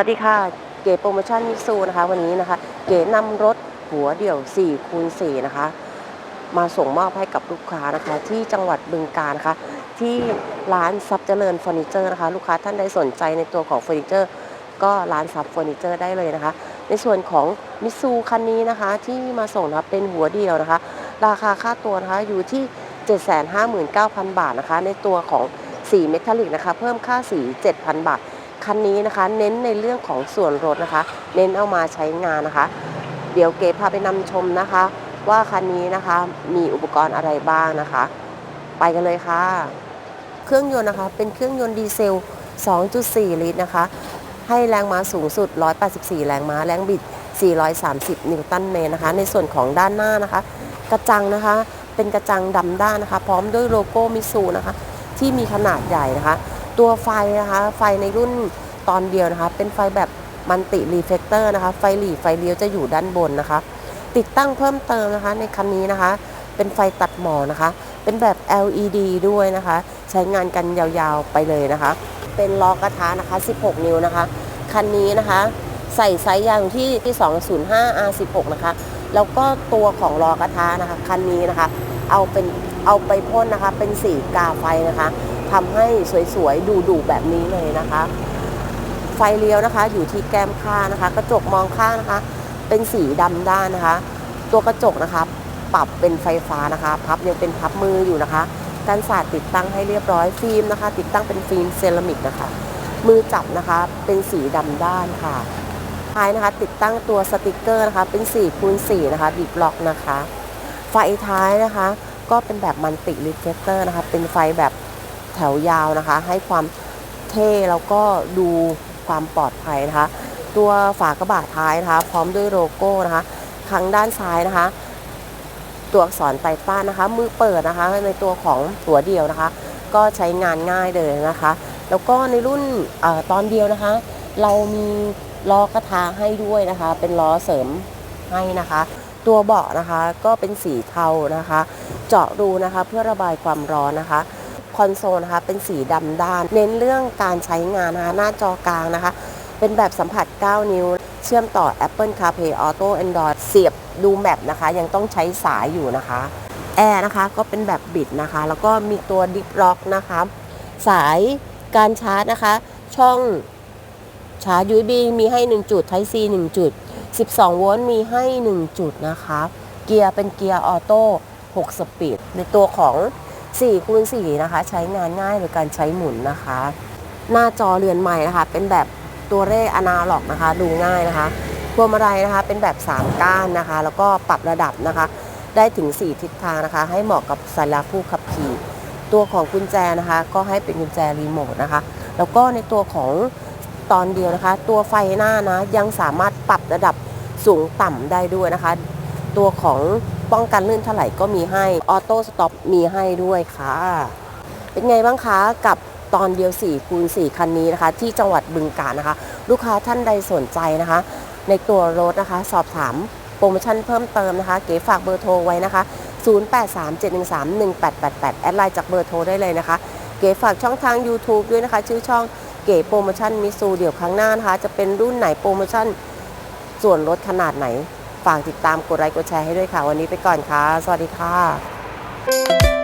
วัสดีค่ะ เก๋โปรโมชั่นมิซูนะคะ วันนี้นะคะ เก๋นำรถหัวเดี่ยว4คูณ4นะคะ มาส่งมอบให้กับลูกค้านะคะ ที่จังหวัดบึงกาฬนะคะ ที่ร้านซับเจริญเฟอร์นิเจอร์นะคะ ลูกค้าท่านใดสนใจในตัวของเฟอร์นิเจอร์ ก็ร้านซับเฟอร์นิเจอร์ได้เลยนะคะ ในส่วนของมิซูคันนี้นะคะ ที่มาส่งนะเป็นหัวเดี่ยวนะคะ ราคาค่าตัวนะคะอยู่ที่ 759,000 บาทนะคะ ในตัวของสีเมทัลลิกนะคะ เพิ่มค่าสี 7,000 บาท คันนี้นะคะ เน้นในเรื่องของส่วนลดนะคะ เน้นเอามาใช้งานนะคะ เดี๋ยวเก๋พาไปนำชมนะคะ ว่าคันนี้นะคะมีอุปกรณ์อะไรบ้างนะคะ ไปกันเลยค่ะ เครื่องยนต์นะคะ เป็นเครื่องยนต์ดีเซล 2.4 ลิตรนะคะ ให้แรงม้าสูงสุด 184 แรงม้า แรงบิด 430 นิวตันเมตรนะคะ ในส่วนของด้านหน้านะคะ กระจังนะคะ เป็นกระจังดำด้านนะคะ พร้อมด้วยโลโก้มิซูนะคะ ที่มีขนาดใหญ่นะคะ ตัวไฟนะคะไฟในรุ่นตอนเดียวนะคะ เป็นไฟแบบมันติรีเฟกเตอร์นะคะ ไฟหลีไฟเลี้ยวจะอยู่ด้านบนนะคะ ติดตั้งเพิ่มเติมนะคะในคันนี้นะคะ เป็นไฟตัดหมอนะคะ เป็นแบบ LED ด้วยนะคะ ใช้งานกันยาวๆไปเลยนะคะ เป็นล้อกระทะนะคะ 16 นิ้วนะคะ คันนี้นะคะใส่ไซส์ยางที่ที่ 205 R16 นะคะ แล้วก็ตัวของล้อกระทะนะคะ คันนี้นะคะ เอาเป็นเอาไปพ่นนะคะ เป็นสีกาไฟนะคะ ทำให้สวยๆ ดูๆแบบนี้เลยนะคะ ไฟเลี้ยวนะคะ อยู่ที่แก้มข้างนะคะ กระจกมองข้างนะคะ เป็นสีดำด้านนะคะ ตัวกระจกนะคะ ปรับเป็นไฟฟ้านะคะ พับยังเป็นพับมืออยู่นะคะการสาดติดตั้งให้เรียบร้อยฟิล์มนะคะ ติดตั้งเป็นฟิล์มเซรามิกนะคะ มือจับนะคะเป็นสีดำด้านค่ะท้ายนะคะ ติดตั้งตัวสติกเกอร์นะคะ เป็น4คูณ4นะคะดิบล็อกนะคะ ไฟท้ายนะคะ ก็เป็นแบบมันติรีเฟเตอร์นะคะ เป็นไฟแบบ แถวยาวนะคะ ให้ความเท่แล้วก็ดูความปลอดภัยนะคะ ตัวฝากระบะท้ายนะคะ พร้อมด้วยโลโก้นะคะทางด้านซ้ายนะคะ ตัวอักษรไตรต้านะคะ มือเปิดนะคะ ในตัวของหัวเดียวนะคะ ก็ใช้งานง่ายเลยนะคะ แล้วก็ในรุ่นอตอนเดียวนะคะ เรามีล้อกระทะให้ด้วยนะคะ เป็นล้อเสริมให้นะคะ ตัวเบาะนะคะก็เป็นสีเทานะคะ เจาะรูนะคะเพื่อระบายความร้อนนะคะ คอนโซลนะคะเป็นสีดำด้าน เน้นเรื่องการใช้งานนะคะหน้าจอกลางนะคะ เป็นแบบสัมผัส 9 นิ้ว เชื่อมต่อ Apple CarPlay Auto Android เสียบดูแมปนะคะ ยังต้องใช้สายอยู่นะคะแอร์นะคะก็เป็นแบบบิดนะคะ แล้วก็มีตัวดิฟล็อกนะคะ สายการชาร์จนะคะ ช่องชาร์จ USB มีให้ 1 จุด Type C 1 จุด 12 โวลต์มีให้ 1 จุดนะคะ เกียร์เป็นเกียร์ออโต้6สปีดในตัวของ 4คูณ4นะคะ ใช้งานง่ายโดยการใช้หมุนนะคะ หน้าจอเรือนใหม่นะคะ เป็นแบบตัวเลขอนาล็อกนะคะ ดูง่ายนะคะพวงมาลัยนะคะ เป็นแบบ 3 ก้านนะคะ แล้วก็ปรับระดับนะคะ ได้ถึง 4 ทิศทางนะคะ ให้เหมาะกับสายลาผู้ขับขี่ ตัวของกุญแจนะคะ ก็ให้เป็นกุญแจรีโมทนะคะ แล้วก็ในตัวของตอนเดียวนะคะ ตัวไฟหน้านะยังสามารถปรับระดับสูงต่ำได้ด้วยนะคะ ตัวของ ป้องกันลื่นถลายก็มีให้ออโต้สต็อปมีให้ด้วยค่ะ เป็นไงบ้างคะกับตอนเดียว4คูณ4คันนี้นะคะ ที่จังหวัดบึงกาฬนะคะ ลูกค้าท่านใดสนใจนะคะ ในตัวรถนะคะ สอบถามโปรโมชั่นเพิ่มเติมนะคะ เก๋ฝากเบอร์โทรไว้นะคะ 0837131888 แอดไลน์จากเบอร์โทรได้เลยนะคะ เก๋ฝากช่องทาง YouTube ด้วยนะคะ ชื่อช่องเก๋โปรโมชั่นมิซูเดี๋ยวครั้งหน้านะคะ จะเป็นรุ่นไหนโปรโมชั่นส่วนลดขนาดไหน ฝากติดตามกดไลค์กดแชร์ให้ด้วยค่ะ วันนี้ไปก่อนค่ะ สวัสดีค่ะ